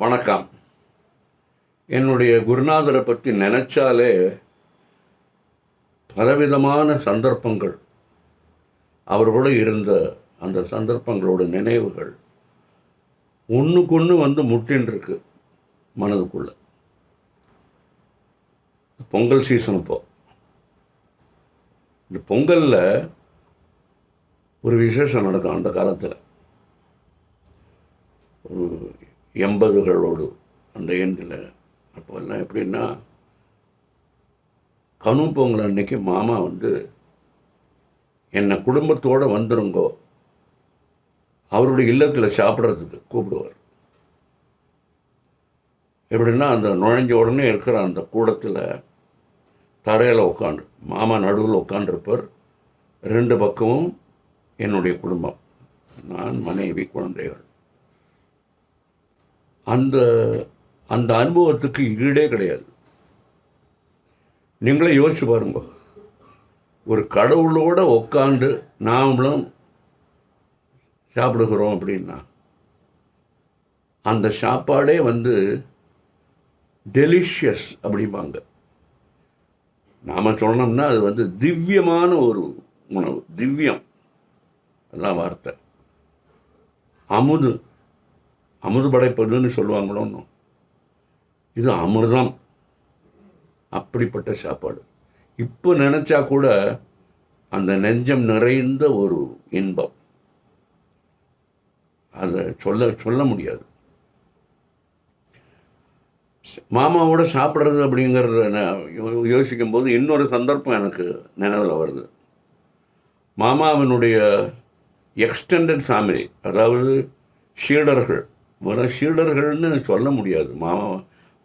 வணக்கம். என்னுடைய குருநாதரை பற்றி நினச்சாலே பலவிதமான சந்தர்ப்பங்கள் அவர்களோடு இருந்த அந்த சந்தர்ப்பங்களோட நினைவுகள் ஒன்றுக்கொன்று வந்து முட்டின்னு மனதுக்குள்ள. பொங்கல் சீசன் இப்போ. இந்த பொங்கலில் ஒரு விசேஷம் நடக்கும் அந்த காலத்தில். ஒரு எண்பதுகளோடு அந்த எண்டில் அப்போல்லாம் எப்படின்னா கனு பொங்கல் அன்னைக்கு மாமா வந்து என்னை குடும்பத்தோடு வந்துருங்கோ. அவருடைய இல்லத்தில் சாப்பிட்றதுக்கு கூப்பிடுவார். எப்படின்னா அந்த நுழைஞ்ச உடனே இருக்கிற அந்த கூடத்தில் தரையில் உட்காந்து மாமா நடுவில் உட்காண்டிருப்பார் ரெண்டு பக்கமும் என்னுடைய குடும்பம். நான் மனைவி குழந்தைகள். அந்த அந்த அனுபவத்துக்கு ஈடே கிடையாது. நீங்களே யோசிச்சு பாருங்க. ஒரு கடவுளோட உட்காந்து நாமளும் சாப்பிடுகிறோம் அப்படின்னா அந்த சாப்பாடே வந்து டெலிஷியஸ் அப்படிம்பாங்க. நாம் சொன்னோம்னா அது வந்து திவ்யமான ஒரு உணவு திவ்யம். அதான் வார்த்தை. அமுது. அமுது படைப்பதுன்னு சொல்லுவாங்களோன்னு இது அமிர்தம். அப்படிப்பட்ட சாப்பாடு. இப்போ நினச்சா கூட அந்த நெஞ்சம் நிறைந்த ஒரு இன்பம். அதை சொல்ல சொல்ல முடியாது. மாமாவோட சாப்பிட்றது அப்படிங்கிறத யோ- யோசிக்கும் போது இன்னொரு சந்தர்ப்பம் எனக்கு நினைவில் வருது. மாமாவினுடைய எக்ஸ்டெண்டட் ஃபேமிலி அதாவது ஷீடர்கள் வெறும் ஷீடர்கள்னு சொல்ல முடியாது. மாமா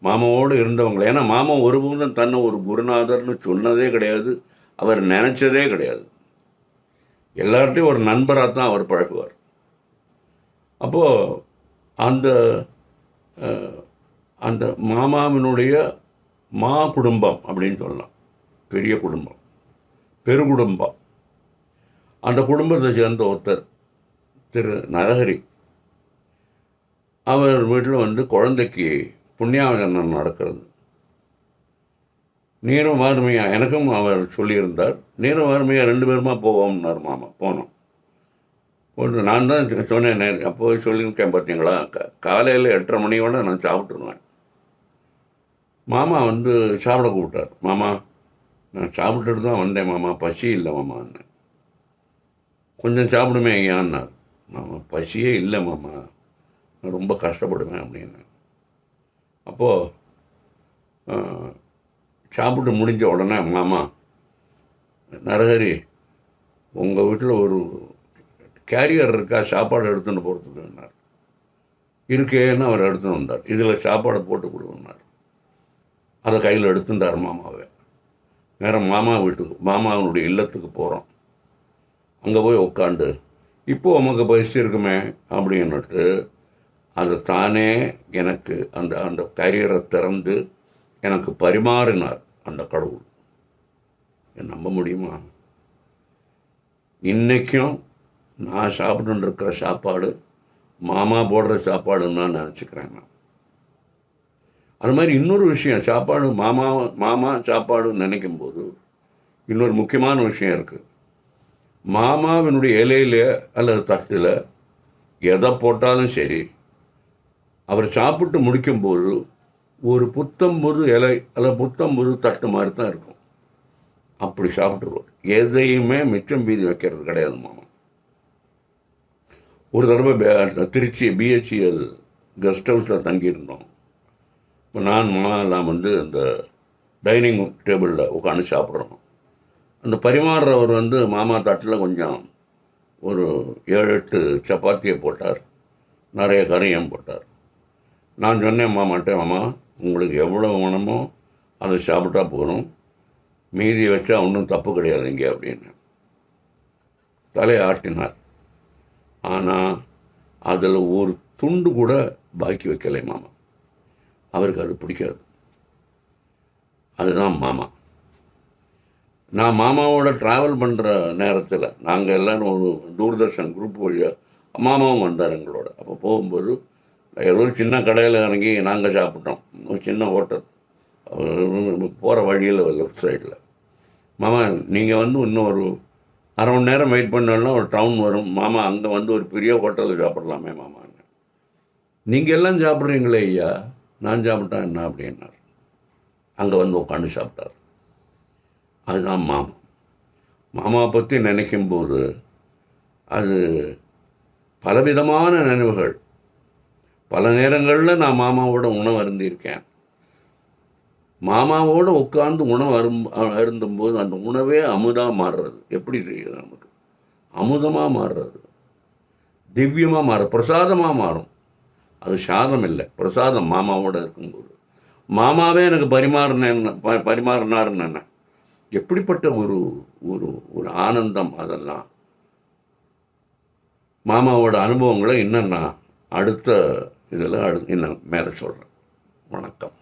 மாமாவோடு இருந்தவங்க ஏன்னா மாமா ஒருபோதும் தன்னை ஒரு குருநாதர்னு சொன்னதே கிடையாது. அவர் நினச்சதே கிடையாது. எல்லார்ட்டையும் ஒரு நண்பராக தான் அவர் பழகுவார். அப்போது அந்த அந்த மாமாவினுடைய மா குடும்பம் அப்படின்னு சொல்லலாம். பெரிய குடும்பம். பெருகுடும்பம் அந்த குடும்பத்தை சேர்ந்த ஒருத்தர் திரு நரஹரி. அவர் வீட்டில் வந்து குழந்தைக்கு புண்ணியாவனம் நடக்கிறது. நீரும் வார்மையா எனக்கும் அவர் சொல்லியிருந்தார் நீரும் வார்மையா ரெண்டு பேருமா போவோம்னார் மாமா போனோம். ஒன்று நான் தான் சொன்னேன் நே- அப்போ சொல்லியிருக்கேன் பார்த்தீங்களா க காலையில் எட்டரை மணியோட நான் சாப்பிட்டுருவேன் மாமா வந்து சாப்பிட கூப்பிட்டார் மாமா நான் சாப்பிட்டுட்டு தான் வந்தேன் மாமா பசி இல்லை மாமான்னு கொஞ்சம் சாப்பிடுமே ஐயான்னார் மாமா பசியே இல்லை மாமா. நான் ரொம்ப கஷ்டப்படுவேன் அப்படின்னு. அப்போது சாப்பிட்டு முடிஞ்ச உடனே மாமா நரஹரி உங்கள் வீட்டில் ஒரு கேரியர் இருக்கா? சாப்பாடு எடுத்துன்னு போகிறதுக்குன்னார் இருக்கேன்னு அவர் எடுத்துன்னு வந்தார். இதில் சாப்பாடை போட்டு கொடுக்குன்னார் அதை கையில் எடுத்துட்டார் மாமாவை. நேரம் மாமா வீட்டுக்கு மாமாவனுடைய இல்லத்துக்கு போகிறோம் அங்கே போய் உட்காந்து இப்போது உமக்கு பயிற்சி இருக்குமே அப்படின்னுட்டு அது தானே எனக்கு அந்த அந்த கரியரை திறந்து எனக்கு பரிமாறினார் அந்த கடவுள். நம்ப முடியுமா? இன்றைக்கும் நான் சாப்பிட்டு இருக்கிற சாப்பாடு மாமா போடுற சாப்பாடுன்னு நான் நினச்சிக்கிறேன் நான். அது மாதிரி இன்னொரு விஷயம் சாப்பாடு மாமா மாமா சாப்பாடுன்னு நினைக்கும் போது இன்னொரு முக்கியமான விஷயம் இருக்குது மாமாவினுடைய இலையில அல்லது தட்டில் எதை போட்டாலும் சரி அவர் சாப்பிட்டு முடிக்கும்போது ஒரு புத்தம்புது இலை அல்ல புத்தம்புது தட்டு மாதிரி தான் இருக்கும். அப்படி சாப்பிட்ருவார் எதையுமே மிச்சம் மீதி வைக்கிறது கிடையாது மாமா. ஒரு தடவை பே- திருச்சி பிஹெச்இஎல் கெஸ்ட் ஹவுஸில் தங்கியிருந்தோம். இப்போ நான் மாமா எல்லாம் வந்து அந்த டைனிங் டேபிளில் உட்காந்து சாப்பிட்றோம். அந்த பரிமாறுறவர் வந்து மாமா தட்டில் கொஞ்சம் ஒரு ஏழு எட்டு சப்பாத்தியை போட்டார். நிறைய கறியும் போட்டார். நான் சொன்னேன் மாமாட்டேன் மாமா. உங்களுக்கு எவ்வளோ வேணுமோ அதை சாப்பிட்டா போகணும் மீதி வச்சா ஒன்றும் தப்பு கிடையாது இங்கே அப்படின்னு. தலையை ஆட்டினார். ஆனால் அதில் ஒரு துண்டு கூட பாக்கி வைக்கலை மாமா. அவருக்கு அது பிடிக்காது. அதுதான் மாமா. நான் மாமாவோட ட்ராவல் பண்ணுற நேரத்தில் நாங்கள் எல்லோரும் ஒரு தூர்தர்ஷன் குரூப் வழியாக மாமாவும் வந்தார் எங்களோட. அப்போ போகும்போது ஏதோ சின்ன கடையில் இறங்கி நாங்கள் சாப்பிட்டோம். ஒரு சின்ன ஹோட்டல். போகிற வழியில் லெஃப்ட் சைடில் மாமா நீங்கள் வந்து இன்னும் ஒரு அரை மணி நேரம் வெயிட் பண்ணோன்னா ஒரு டவுன் வரும். மாமா அங்கே வந்து ஒரு பெரிய ஹோட்டலில் சாப்பிட்லாமே மாமான்னு நீங்கள் எல்லாம் சாப்பிட்றீங்களே ஐயா? நான் சாப்பிட்டேன் என்ன அப்படின்னார். அங்கே வந்து உட்காந்து சாப்பிட்டார். அதுதான் மாமா. மாமாவை பற்றி நினைக்கும்போது அது பலவிதமான நினைவுகள். பல நேரங்களில் நான் மாமாவோட உணவு அருந்திருக்கேன் மாமாவோடு உட்கார்ந்து உணவு அரும் அருந்தும்போது அந்த உணவே அமுதாக மாறுறது. எப்படி தெரியுது நமக்கு? அமுதமாக மாறுறது. திவ்யமாக மாறும் பிரசாதமாக மாறும். அது சாதம் இல்லை. பிரசாதம் மாமாவோட இருக்கும்போது. மாமாவே எனக்கு பரிமாறினேன் ப பரிமாறினாருன்னு எப்படிப்பட்ட ஒரு ஒரு ஒரு ஆனந்தம் அதெல்லாம். மாமாவோட அனுபவங்களை என்னென்னா அடுத்த இதெல்லாம் அடு இன்னும் மேலே சொல்கிறேன் வணக்கம்.